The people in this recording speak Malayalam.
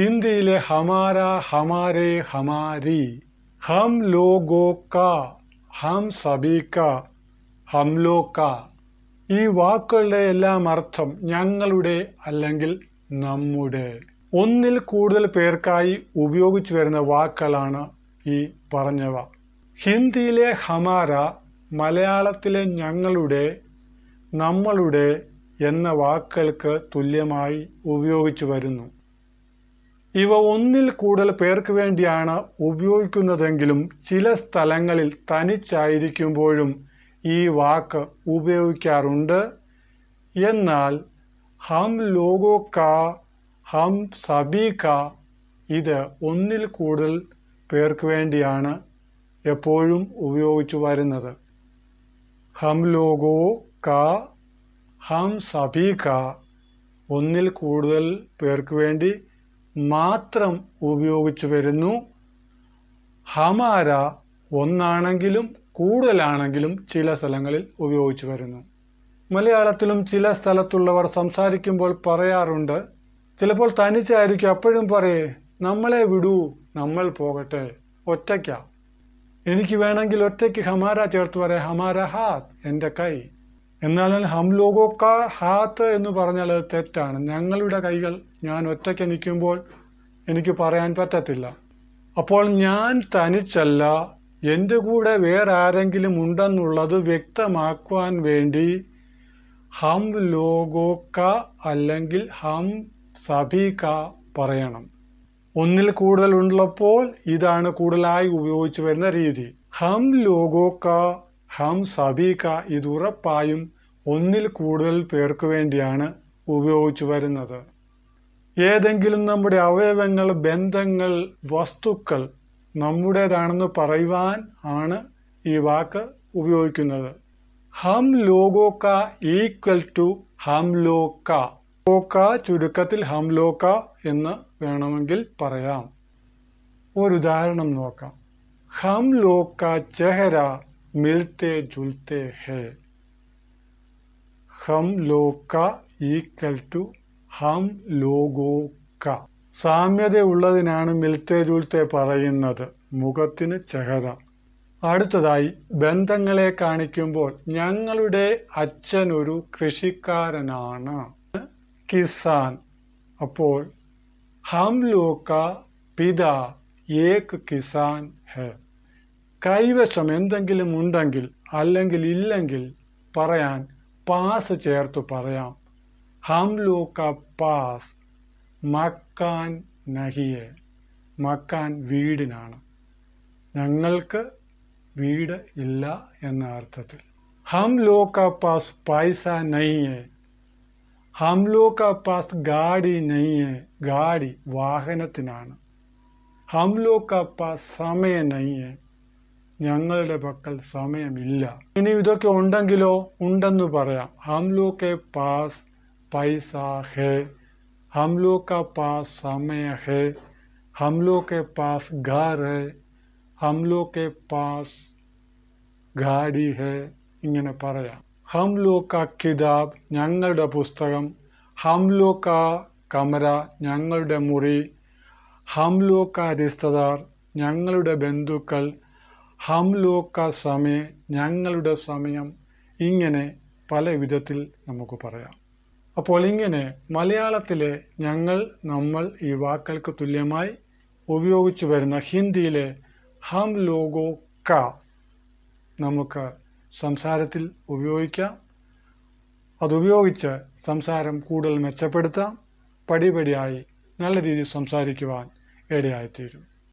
ഹിന്ദിയിലെ ഹമാര ഹമാരെ ഹമാരി ഹം ലോഗോ കാ ഹം സബി കാ ഹം ലോ കാ. ഈ വാക്കുകളുടെ എല്ലാം അർത്ഥം ഞങ്ങളുടെ അല്ലെങ്കിൽ നമ്മുടെ. ഒന്നിൽ കൂടുതൽ പേർക്കായി ഉപയോഗിച്ചു വരുന്ന വാക്കുകളാണ് ഈ പറഞ്ഞവ. ഹിന്ദിയിലെ ഹമാര മലയാളത്തിലെ ഞങ്ങളുടെ നമ്മളുടെ എന്ന വാക്കുകൾക്ക് തുല്യമായി ഉപയോഗിച്ചു വരുന്നു. ഇവ ഒന്നിൽ കൂടുതൽ പേർക്ക് വേണ്ടിയാണ് ഉപയോഗിക്കുന്നതെങ്കിലും ചില സ്ഥലങ്ങളിൽ തനിച്ചായിരിക്കുമ്പോഴും ഈ വാക്ക് ഉപയോഗിക്കാറുണ്ട്. എന്നാൽ ഹം ലോഗോ കാ ഹം സബി കാ ഇത് ഒന്നിൽ കൂടുതൽ പേർക്ക് വേണ്ടിയാണ് എപ്പോഴും ഉപയോഗിച്ചു വരുന്നത്. ഹം ലോഗോ കാ ഹം സബി കാ ഒന്നിൽ കൂടുതൽ പേർക്ക് വേണ്ടി മാത്രം ഉപയോഗിച്ചു വരുന്നു. ഹമാര ഒന്നാണെങ്കിലും കൂടുതലാണെങ്കിലും ചില സ്ഥലങ്ങളിൽ ഉപയോഗിച്ചു വരുന്നു. മലയാളത്തിലും ചില സ്ഥലത്തുള്ളവർ സംസാരിക്കുമ്പോൾ പറയാറുണ്ട് ചിലപ്പോൾ തനിച്ചായിരിക്കും അപ്പോഴും പറയേ നമ്മളെ വിടൂ നമ്മൾ പോകട്ടെ ഒറ്റയ്ക്ക. എനിക്ക് വേണമെങ്കിൽ ഒറ്റയ്ക്ക് ഹമാര ചേർത്ത് പറയാം ഹമാര ഹാത്ത് എന്റെ കൈ. എന്നാൽ ഹം ലോഗോ ഹാത്ത് എന്ന് പറഞ്ഞാൽ അത് തെറ്റാണ്. ഞങ്ങളുടെ കൈകൾ ഞാൻ ഒറ്റയ്ക്ക് നിൽക്കുമ്പോൾ എനിക്ക് പറയാൻ പറ്റത്തില്ല. അപ്പോൾ ഞാൻ തനിച്ചല്ല എന്റെ കൂടെ വേറെ ആരെങ്കിലും ഉണ്ടെന്നുള്ളത് വ്യക്തമാക്കുവാൻ വേണ്ടി ഹം ലോഗോ അല്ലെങ്കിൽ ഹം സഭി ക പറയണം. ഒന്നിൽ കൂടുതൽ ഉള്ളപ്പോൾ ഇതാണ് കൂടുതലായി ഉപയോഗിച്ചു വരുന്ന രീതി. ഹം ലോഗോ ഹം സബീക ഇത് ഉറപ്പായും ഒന്നിൽ കൂടുതൽ പേർക്ക് വേണ്ടിയാണ് ഉപയോഗിച്ചു വരുന്നത്. ഏതെങ്കിലും നമ്മുടെ അവയവങ്ങൾ ബന്ധങ്ങൾ വസ്തുക്കൾ നമ്മുടേതാണെന്ന് പറയുവാൻ ആണ് ഈ വാക്ക് ഉപയോഗിക്കുന്നത്. ഹം ലോഗോ ക ഈക്വൽ ടു ഹം ലോക്ക. ലോക്ക ലോക ചുരുക്കത്തിൽ ഹം ലോക എന്ന് വേണമെങ്കിൽ പറയാം. ഒരു ഉദാഹരണം നോക്കാം. ഹം ലോക ചെഹര മിൽത്തെ ജുൽത്തെ ഹേ ഹം ലോക ഈക്വൽ ടു ഹം ലോഗോ ക സാമ്യതയുള്ളതിനാണ് മിൽത്തെ ജുൽത്തെ പറയുന്നത്. മുഖത്തിന് ചെഹറ അടുത്തതായി ബന്ധങ്ങളെ കാണിക്കുമ്പോൾ ഞങ്ങളുടെ അച്ഛൻ ഒരു കൃഷിക്കാരനാണ്. കിസാൻ. അപ്പോൾ ഹം ലോക പിത ഏക് കിസാൻ ഹെ. കൈവശം എന്തെങ്കിലും ഉണ്ടെങ്കിൽ അല്ലെങ്കിൽ ഇല്ലെങ്കിൽ പറയാൻ പാസ് ചേർത്ത് പറയാം. ഹം ലൂക്ക പാസ്. മക്കാൻ നഹിയെ. മക്കാൻ വീടിനാണ്. ഞങ്ങൾക്ക് വീട് ഇല്ല എന്ന അർത്ഥത്തിൽ. ഹം ലോക പാസ് പൈസ നഹിയെ. ഹം ലോക പാസ് ഗാഡി നഹിയെ. ഗാഡി വാഹനത്തിനാണ്. ഹം ലോക പാസ് സമയ നഹിയെ. ഞങ്ങളുടെ പക്കൽ സമയമില്ല. ഇനി ഇതൊക്കെ ഉണ്ടെങ്കിലോ? ഉണ്ടെന്ന് പറയാം. ഹംലോ പാസ് പൈസ ഹേ. ഹംലൂക്ക പാസ് സമയ ഹേ. ഹംലോ പാസ് ഘർ ഹേ. ഹംലോ പാസ് ഗാഡി ഹേ. ഇങ്ങനെ പറയാം. ഹംലൂക്ക കിതാബ് ഞങ്ങളുടെ പുസ്തകം. ഹംലൂക്ക കമര ഞങ്ങളുടെ മുറി. ഹംലൂക്ക രിസ്തദാർ ഞങ്ങളുടെ ബന്ധുക്കൾ ഹം ലോക്ക സമയ ഞങ്ങളുടെ സമയം ഇങ്ങനെ പല വിധത്തിൽ നമുക്ക് പറയാം. അപ്പോൾ ഇങ്ങനെ മലയാളത്തിലെ ഞങ്ങൾ നമ്മൾ ഈ വാക്കുകൾക്ക് തുല്യമായി ഉപയോഗിച്ചു വരുന്ന ഹിന്ദിയിലെ ഹം ലോഗോ ക നമുക്ക് സംസാരത്തിൽ ഉപയോഗിക്കാം. അതുപയോഗിച്ച് സംസാരം കൂടുതൽ മെച്ചപ്പെടുത്താം. പടിപടിയായി നല്ല രീതിയിൽ സംസാരിക്കുവാൻ ഇടയായിത്തീരും.